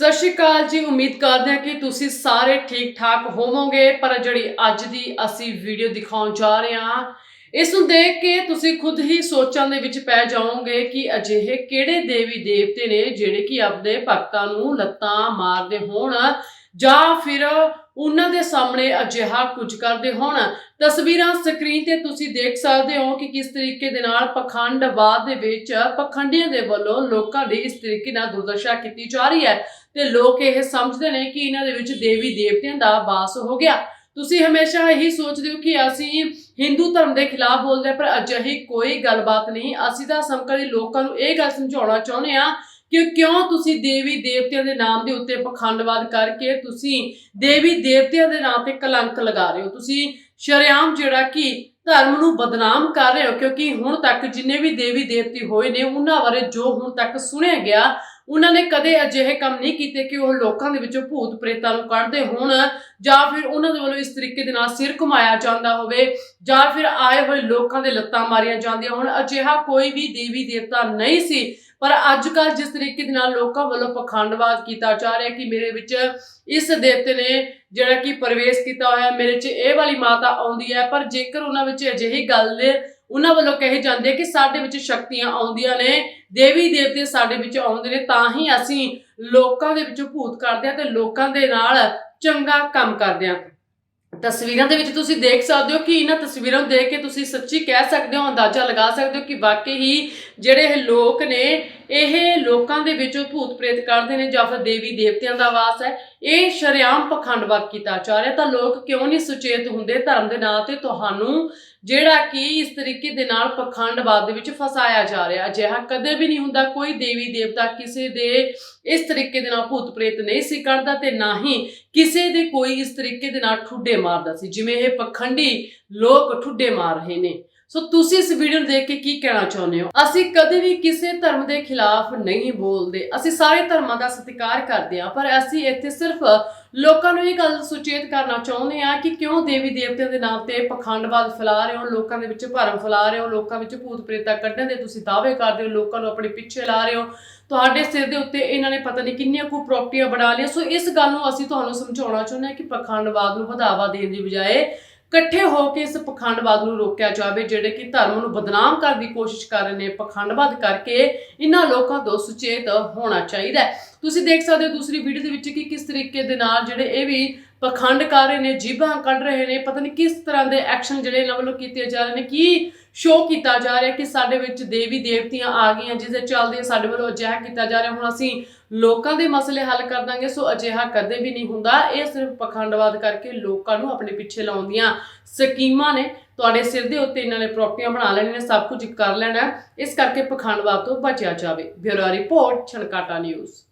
ਸਤਿ ਸ਼੍ਰੀ ਅਕਾਲ ਜੀ, ਉਮੀਦ ਕਰਦੇ ਹਾਂ ਕਿ ਤੁਸੀਂ ਸਾਰੇ ਠੀਕ ਠਾਕ ਹੋਵੋਗੇ, ਪਰ ਜਿਹੜੀ ਅੱਜ ਦੀ ਅਸੀਂ ਵੀਡੀਓ ਦਿਖਾਉਣ ਜਾ ਰਹੇ ਹਾਂ, ਇਸ ਨੂੰ ਦੇਖ ਕੇ ਤੁਸੀਂ ਖੁਦ ਹੀ ਸੋਚਾਂ ਦੇ ਵਿੱਚ ਪੈ ਜਾਓਗੇ ਕਿ ਅਜਿਹੇ ਕਿਹੜੇ ਦੇਵੀ ਦੇਵਤੇ ਨੇ ਜਿਹੜੇ ਕਿ ਆਪਣੇ ਭਗਤਾਂ ਨੂੰ ਲੱਤਾਂ ਮਾਰਦੇ ਹੋਣ। ਜਾਂ ਫਿਰ ਉਹਨਾਂ ਦੇ ਸਾਹਮਣੇ ਅਜਿਹਾ ਕੁਝ ਕਰਦੇ ਹੋਣ। ਤਸਵੀਰਾਂ ਸਕਰੀਨ ਤੇ ਤੁਸੀਂ ਦੇਖ ਸਕਦੇ ਹੋ ਕਿ ਕਿਸ ਤਰੀਕੇ ਦੇ ਨਾਲ ਪਖੰਡਵਾਦ ਦੇ ਵਿੱਚ ਪਖੰਡੀਆਂ ਦੇ ਵੱਲੋਂ ਲੋਕਾਂ ਦੀ ਇਸ ਤਰੀਕੇ ਨਾਲ ਦੁਰਦਸ਼ਾ ਕੀਤੀ ਜਾ ਰਹੀ ਹੈ ਤੇ ਲੋਕ ਇਹ ਸਮਝਦੇ ਨੇ ਕਿ ਇਹਨਾਂ ਦੇ ਵਿੱਚ ਦੇਵੀ ਦੇਵਤਿਆਂ ਦਾ ਵਾਸ ਹੋ ਗਿਆ। ਤੁਸੀਂ ਹਮੇਸ਼ਾ ਇਹੀ ਸੋਚਦੇ ਹੋ ਕਿ ਅਸੀਂ ਹਿੰਦੂ ਧਰਮ ਦੇ ਖਿਲਾਫ ਬੋਲਦੇ ਹਾਂ, ਪਰ ਅਜਿਹੀ ਕੋਈ ਗੱਲਬਾਤ ਨਹੀਂ। ਅਸੀਂ ਤਾਂ ਸਮਕਲੀ ਲੋਕਾਂ ਨੂੰ ਇਹ ਗੱਲ ਸਮਝਾਉਣਾ ਚਾਹੁੰਦੇ ਆ ਕਿ ਕਿਉਂ ਤੁਸੀਂ ਦੇਵੀ ਦੇਵਤਿਆਂ ਦੇ ਨਾਮ ਦੇ ਉੱਤੇ ਪਖੰਡਵਾਦ ਕਰਕੇ ਤੁਸੀਂ ਦੇਵੀ ਦੇਵਤਿਆਂ ਦੇ ਨਾਮ ਤੇ ਕਲੰਕ ਲਗਾ ਰਹੇ ਹੋ? ਤੁਸੀਂ ਸ਼ਰੇਆਮ ਜਿਹੜਾ ਕਿ ਧਰਮ ਨੂੰ ਬਦਨਾਮ ਕਰ ਰਹੇ ਹੋ, ਕਿਉਂਕਿ ਹੁਣ ਤੱਕ ਜਿੰਨੇ ਵੀ ਦੇਵੀ ਦੇਵਤੇ ਹੋਏ ਨੇ, ਉਹਨਾਂ ਬਾਰੇ ਜੋ ਹੁਣ ਤੱਕ ਸੁਣਿਆ ਗਿਆ, ਉਹਨਾਂ ਨੇ ਕਦੇ ਅਜਿਹੇ ਕੰਮ ਨਹੀਂ ਕੀਤੇ ਕਿ ਉਹ ਲੋਕਾਂ ਦੇ ਵਿੱਚੋਂ ਭੂਤ ਪ੍ਰੇਤਾਂ ਨੂੰ ਕੱਢਦੇ ਹੋਣ, ਜਾਂ ਫਿਰ ਉਹਨਾਂ ਦੇ ਵੱਲੋਂ ਇਸ ਤਰੀਕੇ ਦੇ ਨਾਲ ਸਿਰ ਘੁਮਾਇਆ ਜਾਂਦਾ ਹੋਵੇ, ਜਾਂ ਫਿਰ ਆਏ ਹੋਏ ਲੋਕਾਂ ਦੇ ਲੱਤਾਂ ਮਾਰੀਆਂ ਜਾਂਦੀਆਂ ਹੋਣ। ਅਜਿਹਾ ਕੋਈ ਵੀ ਦੇਵੀ ਦੇਵਤਾ ਨਹੀਂ ਸੀ। ਪਰ ਅੱਜ ਕੱਲ੍ਹ ਜਿਸ ਤਰੀਕੇ ਦੇ ਨਾਲ ਲੋਕਾਂ ਵੱਲੋਂ ਪਖੰਡਵਾਦ ਕੀਤਾ ਜਾ ਰਿਹਾ ਕਿ ਮੇਰੇ ਵਿੱਚ ਇਸ ਦੇਵਤੇ ਨੇ ਜਿਹੜਾ ਕਿ ਪ੍ਰਵੇਸ਼ ਕੀਤਾ ਹੋਇਆ, ਮੇਰੇ 'ਚ ਇਹ ਵਾਲੀ ਮਾਤਾ ਆਉਂਦੀ ਹੈ, ਪਰ ਜੇਕਰ ਉਹਨਾਂ ਵਿੱਚ ਅਜਿਹੀ ਗੱਲ ਉਹਨਾਂ ਵੱਲੋਂ ਕਹੇ ਜਾਂਦੇ ਕਿ ਸਾਡੇ ਵਿੱਚ ਸ਼ਕਤੀਆਂ ਆਉਂਦੀਆਂ ਨੇ, ਦੇਵੀ ਦੇਵਤੇ ਸਾਡੇ ਵਿੱਚ ਆਉਂਦੇ ਨੇ, ਤਾਂ ਹੀ ਅਸੀਂ ਲੋਕਾਂ ਦੇ ਵਿੱਚੋਂ ਭੂਤ ਕਰਦੇ ਹਾਂ ਤੇ ਲੋਕਾਂ ਦੇ ਨਾਲ ਚੰਗਾ ਕੰਮ ਕਰਦੇ ਹਾਂ। ਤਸਵੀਰਾਂ ਦੇ ਵਿੱਚ ਤੁਸੀਂ ਦੇਖ ਸਕਦੇ ਹੋ ਕਿ ਇਹਨਾਂ ਤਸਵੀਰਾਂ ਨੂੰ ਦੇਖ ਕੇ ਤੁਸੀਂ ਸੱਚੀ ਕਹਿ ਸਕਦੇ ਹੋ, ਅੰਦਾਜ਼ਾ ਲਗਾ ਸਕਦੇ ਹੋ ਕਿ ਵਾਕਈ ਹੀ ਜਿਹੜੇ ਇਹ ਲੋਕ ਨੇ, ਇਹ ਲੋਕਾਂ ਦੇ ਵਿੱਚੋਂ ਭੂਤ ਪ੍ਰੇਤ ਕਰਦੇ ਨੇ ਜਾਂ ਫਿਰ ਦੇਵੀ ਦੇਵਤਿਆਂ ਦਾ ਵਾਸ ਹੈ। ਇਹ ਸ਼ਰੇਆਮ ਪਖੰਡਵਾਦ ਕੀਤਾ ਜਾ ਰਿਹਾ। ਤਾਂ ਲੋਕ ਕਿਉਂ ਨਹੀਂ ਸੁਚੇਤ ਹੁੰਦੇ ਧਰਮ ਦੇ ਨਾਂ ਤੇ ਤੁਹਾਨੂੰ, ਜਿਹੜਾ ਕਿ ਇਸ ਤਰੀਕੇ ਦੇ ਨਾਲ ਪਖੰਡਵਾਦ ਦੇ ਵਿੱਚ ਫਸਾਇਆ ਜਾ ਰਿਹਾ? ਅਜਿਹਾ ਕਦੇ ਵੀ ਨਹੀਂ ਹੁੰਦਾ। ਕੋਈ ਦੇਵੀ ਦੇਵਤਾ ਕਿਸੇ ਦੇ ਇਸ ਤਰੀਕੇ ਦੇ ਨਾਲ ਭੂਤ ਪ੍ਰੇਤ ਨਹੀਂ ਸੀ ਕਰਦਾ ਤੇ ਨਾ ਹੀ ਕਿਸੇ ਦੇ ਕੋਈ ਇਸ ਤਰੀਕੇ ਦੇ ਨਾਲ ਠੁੱਡੇ ਮਾਰਦਾ ਸੀ। ਜਿਵੇਂ ਇਹ ਪਖੰਡੀ ਲੋਕ ਠੁੱਡੇ ਮਾਰ ਰਹੇ ਨੇ। ਸੋ ਤੁਸੀਂ ਇਸ ਵੀਡੀਓ ਨੂੰ ਦੇਖ ਕੇ ਕੀ ਕਹਿਣਾ ਚਾਹੁੰਦੇ ਹੋ? ਅਸੀਂ ਕਦੇ ਵੀ ਕਿਸੇ ਧਰਮ ਦੇ ਖਿਲਾਫ ਨਹੀਂ ਬੋਲਦੇ। ਅਸੀਂ ਸਾਰੇ ਧਰਮਾਂ ਦਾ ਸਤਿਕਾਰ ਕਰਦੇ ਹਾਂ, ਪਰ ਅਸੀਂ ਇੱਥੇ ਸਿਰਫ ਲੋਕਾਂ ਨੂੰ ਇਹ ਗੱਲ ਸੁਚੇਤ ਕਰਨਾ ਚਾਹੁੰਦੇ ਹਾਂ ਕਿ ਕਿਉਂ ਦੇਵੀ ਦੇਵਤਿਆਂ ਦੇ ਨਾਮ ਤੇ ਪਖੰਡਵਾਦ ਫੈਲਾ ਰਹੇ ਹੋ, ਲੋਕਾਂ ਦੇ ਵਿੱਚ ਭਰਮ ਫੈਲਾ ਰਹੇ ਹੋ, ਲੋਕਾਂ ਵਿੱਚ ਭੂਤ ਪ੍ਰੇਤਾ ਕੱਢਣ ਦੇ ਤੁਸੀਂ ਦਾਅਵੇ ਕਰਦੇ ਹੋ, ਲੋਕਾਂ ਨੂੰ ਆਪਣੇ ਪਿੱਛੇ ਲਾ ਰਹੇ ਹੋ। ਤੁਹਾਡੇ ਸਿਰ ਦੇ ਉੱਤੇ ਇਹਨਾਂ ਨੇ ਪਤਾ ਨਹੀਂ ਕਿੰਨੀਆਂ ਕੁ ਪ੍ਰਾਪਰਟੀਆਂ ਬਣਾ ਲਈਆਂ। ਸੋ ਇਸ ਗੱਲ ਨੂੰ ਅਸੀਂ ਤੁਹਾਨੂੰ ਸਮਝਾਉਣਾ ਚਾਹੁੰਦੇ ਹਾਂ ਕਿ ਪਖੰਡਵਾਦ ਨੂੰ ਵਧਾਵਾ ਦੇਣ ਦੀ ਬਜਾਏ ਇਕੱਠੇ ਹੋ ਕੇ ਇਸ ਪਖੰਡਵਾਦ ਨੂੰ ਰੋਕਿਆ ਜਾਵੇ, ਜਿਹੜੇ ਕਿ ਧਰਮ ਨੂੰ ਬਦਨਾਮ ਕਰਨ ਦੀ ਕੋਸ਼ਿਸ਼ ਕਰ ਰਹੇ ਨੇ, ਪਖੰਡਵਾਦ ਕਰਕੇ ਇਹਨਾਂ ਲੋਕਾਂ ਤੋਂ ਸੁਚੇਤ ਹੋਣਾ ਚਾਹੀਦਾ ਹੈ। ਤੁਸੀਂ ਦੇਖ ਸਕਦੇ ਹੋ ਦੂਸਰੀ ਵੀਡੀਓ ਦੇ ਵਿੱਚ ਕਿ ਕਿਸ ਤਰੀਕੇ ਦੇ ਨਾਲ ਜਿਹੜੇ ਇਹ ਵੀ ਪਖੰਡ ਕਰ ਰਹੇ ਨੇ, ਜੀਭਾਂ ਕੱਢ ਰਹੇ ਨੇ, ਪਤਾ ਨਹੀਂ ਕਿਸ ਤਰ੍ਹਾਂ ਦੇ ਐਕਸ਼ਨ ਜਿਹੜੇ ਇਹਨਾਂ ਵੱਲੋਂ ਕੀਤੇ ਜਾ ਰਹੇ ਨੇ, ਕੀ ਸ਼ੋਅ ਕੀਤਾ ਜਾ ਰਿਹਾ ਕਿ ਸਾਡੇ ਵਿੱਚ ਦੇਵੀ ਦੇਵਤੀਆਂ ਆ ਗਈਆਂ ਜਿਸ ਦੇ ਚੱਲਦੇ ਸਾਡੇ ਵੱਲੋਂ ਅਜਿਹਾ ਕੀਤਾ ਜਾ ਰਿਹਾ। ਹੁਣ ਅਸੀਂ ਲੋਕਾਂ ਦੇ ਮਸਲੇ ਹੱਲ ਕਰ ਦਾਂਗੇ, ਸੋ ਅਜਿਹਾ ਕਦੇ ਵੀ ਨਹੀਂ ਹੁੰਦਾ। ਇਹ ਸਿਰਫ ਪਖੰਡਵਾਦ ਕਰਕੇ ਲੋਕਾਂ ਨੂੰ ਆਪਣੇ ਪਿੱਛੇ ਲਾਉਂਦੀਆਂ ਸਕੀਮਾਂ ਨੇ। ਤੁਹਾਡੇ ਸਿਰ ਦੇ ਉੱਤੇ ਇਹਨਾਂ ਨੇ ਪ੍ਰਾਪਰਟੀਆਂ ਬਣਾ ਲੈਣੀਆਂ ਨੇ, ਸਭ ਕੁਝ ਕਰ ਲੈਣਾ। ਇਸ ਕਰਕੇ ਪਖੰਡਵਾਦ ਤੋਂ ਬਚਿਆ ਜਾਵੇ। Bureau report, Chhankata news.